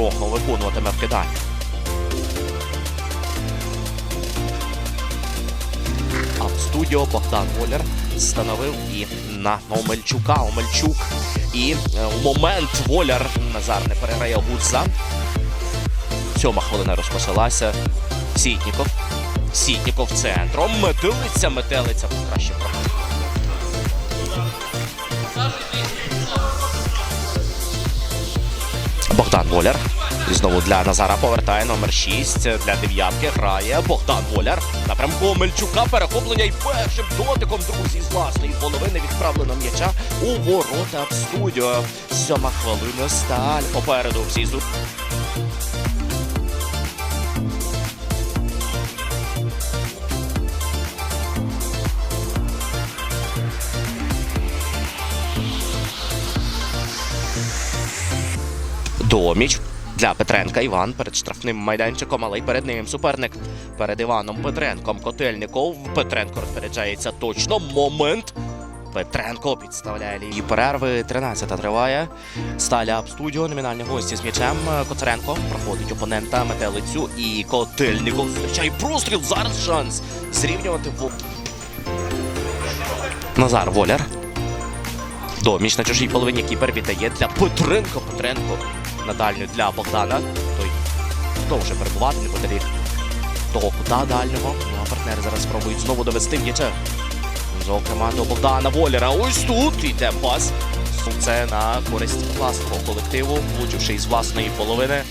виконуватиме вкидання. А в студіо Богдан Воляр встановив і на Омельчука. Омельчук. І е, у момент Воляр Назар не переграє Гудза. Сьома хвилина розпочалася. Сітніков. Сітніков центром. Метелиця, метелиця. Краще про. Богдан Воляр. І знову для Назара повертає номер 6. Для дев'ятки грає Богдан Воляр. Напрямку Мельчука перехоплення і першим дотиком друзі з власної половини відправлено м'яча у ворота в студіо. Сьома хвилина сталь попереду всі зу. Доміч для Петренка Іван перед штрафним майданчиком, але й перед ним суперник. Перед Іваном Петренком Котельников. Петренко розпоряджається точно. Момент. Петренко підставляє лінії перерви. 13-та триває. Сталя студіо. Номінальні гості з м'ячем. Коцаренко проходить опонента метелицю і Котельников зустрічає простріл. Зараз шанс зрівнювати в Назар Воляр. Доміч на чужій половині кіпер віддає для Петренко. Петренко на дальню для Богдана. Той вже перебувати неподалік того кута дальнього. Ну, а партнери зараз спробують знову довести м'яча. Зокрема, до Богдана Волєра. Ось тут йде пас. Це на користь власного колективу, влучивши із власної половини.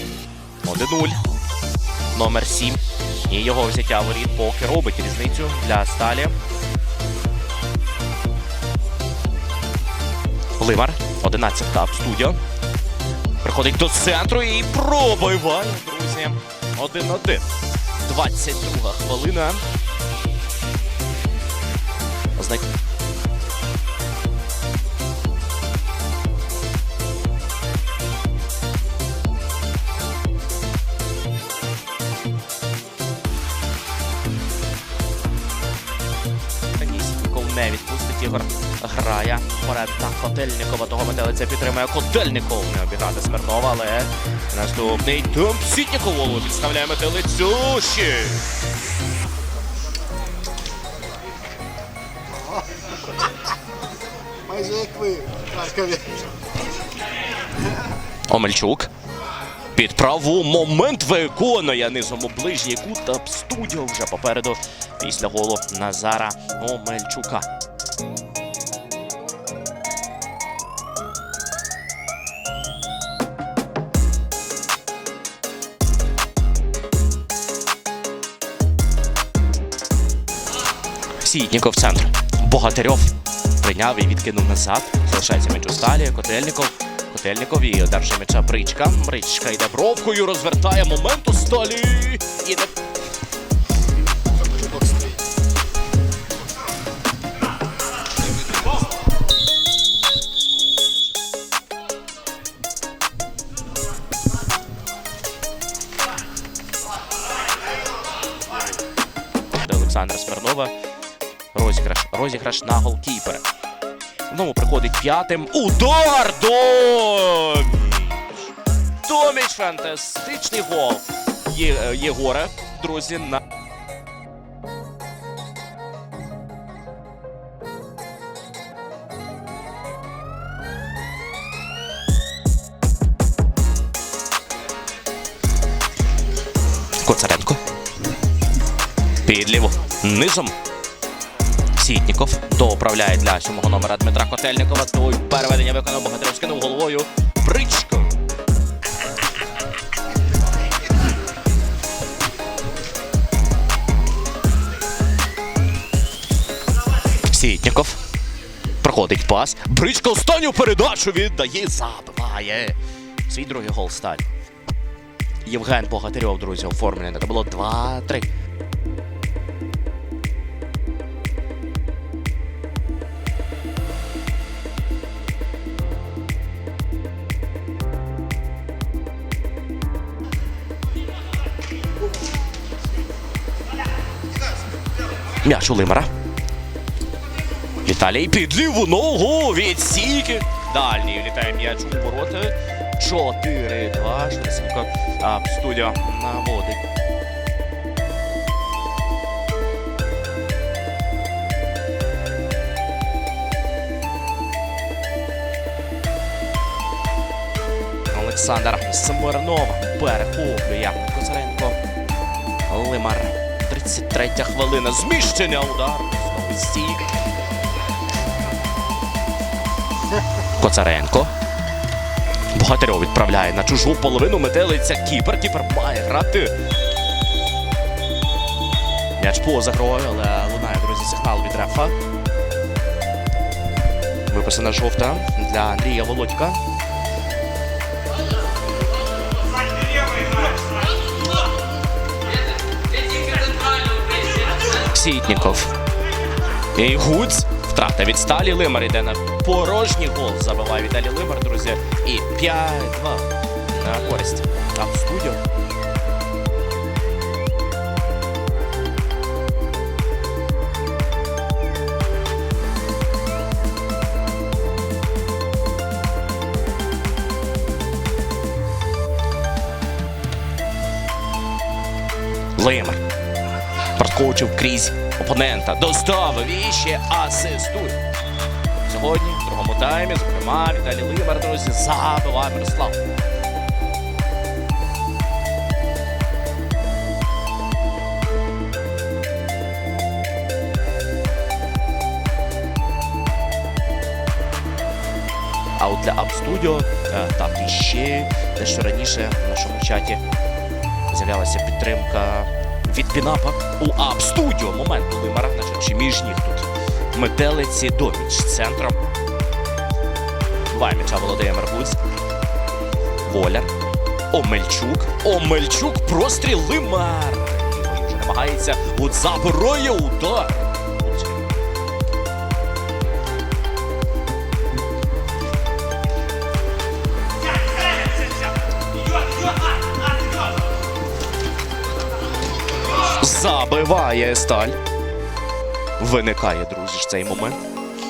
1-0. Номер 7. І його взяття воріт поки робить різницю для сталі. Ливар, 11-та в студіо. Приходить до центру і пробиває, друзі. 1-1. 22 хвилина. Знай... не відпустить Ігор. Грає вперед на Котельникова. Того метелиця підтримує Котельников. Не обіграти Смирнова, але наступний темп Сітніков голову підставляє метелицю. Ще. Майже як ви в Харкові. Омельчук. Під праву момент виконує низом у ближній кут. Та студіо вже попереду після голу Назара Омельчука. Сітніков центр. Богатирьов прийняв і відкинув назад. Залишається м'яч у сталі. Котельников. Котельников і одержує м'яча Бричка. Бричка йде бровкою, розвертає момент у сталі. І не Олександра Смирнова. Розіграш. Розіграш на голкіпера. Знову приходить п'ятим. Удар! Доміч! Доміч! Фантастичний гол. Є, е, Єгора, друзі, на. Коцаренко. Підліво. Низом. Сітніков доуправляє для сьомого номера Дмитра Котельникова. Той переведення виконав Богатиров скинув головою. Бричко. Сітніков. Проходить пас. Бричко останню передачу віддає. Забиває. Свій другий гол сталь. Євген Богатирьов, друзі, оформлений. Це було 2-3. М'яч у Лимара. Віталій під ліву ногу від стійки. Дальній влітає м'яч у ворота. 4-2. Швидесенько а, студіо наводить. Олександр Смирнов перехоплює Козаренко. Лимар. 33 хвилина. Зміщення удар. Стік. Коцаренко. Богатирьов відправляє на чужу половину метелиця. Кіпер. Кіпер має грати. М'яч поза грою, але лунає, друзі, сигнал від рефа. Виписана жовта для Андрія Володька. Сітніков. І Гуц. Втрата від Сталі Лимар йде на порожній гол. Забиває Віталій Лимар, друзі. І 5-2 на користь. Там студіо. Лимар. Проскочив крізь опонента. Доставив і ще. Сьогодні, в другому таймі, зокрема, Віталій Лимар, друзі, забиває Мирослав. А от для Studio, е, так, і ще дещо раніше в нашому чаті з'являлася підтримка від Пінапа у ап студіо. Момент наче чи між ніг тут. Метелиці доміч центром. М'яча Володимир Гуць. Воляр. Омельчук. Омельчук. Простріл Лимар. Вже намагається. у забороє удар. Забиває сталь. Виникає, друзі, ж цей момент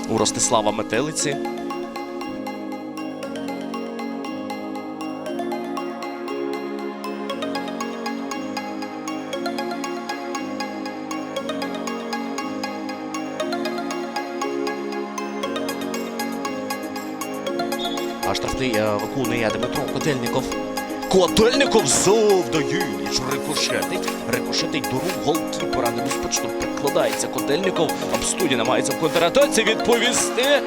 у Ростислава Метелиці. А штрафний е, виконує Дмитро Котельников. Котельников завдає ніж рикошетить. Рикошетить до рук голкіпера. Небезпечно прикладається Котельников. студія намагається в контратаці відповісти.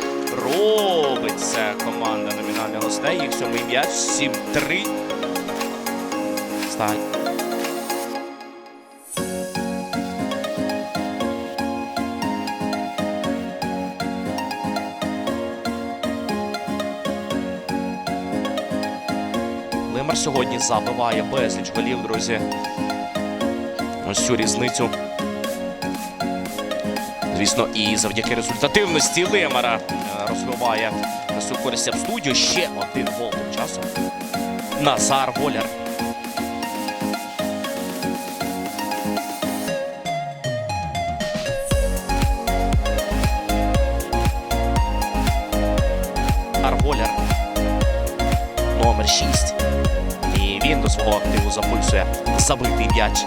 Робить це команда номінальних гостей. Їх сьомий м'яч 7-3. Стань. Сьогодні забиває безліч голів, друзі. Ось цю різницю. Звісно, і завдяки результативності Лимара е, свою користь в студію. Ще один гол тим часом. Назар Воляр. Арволяр номер 6. Він до свого активу записує забитий м'яч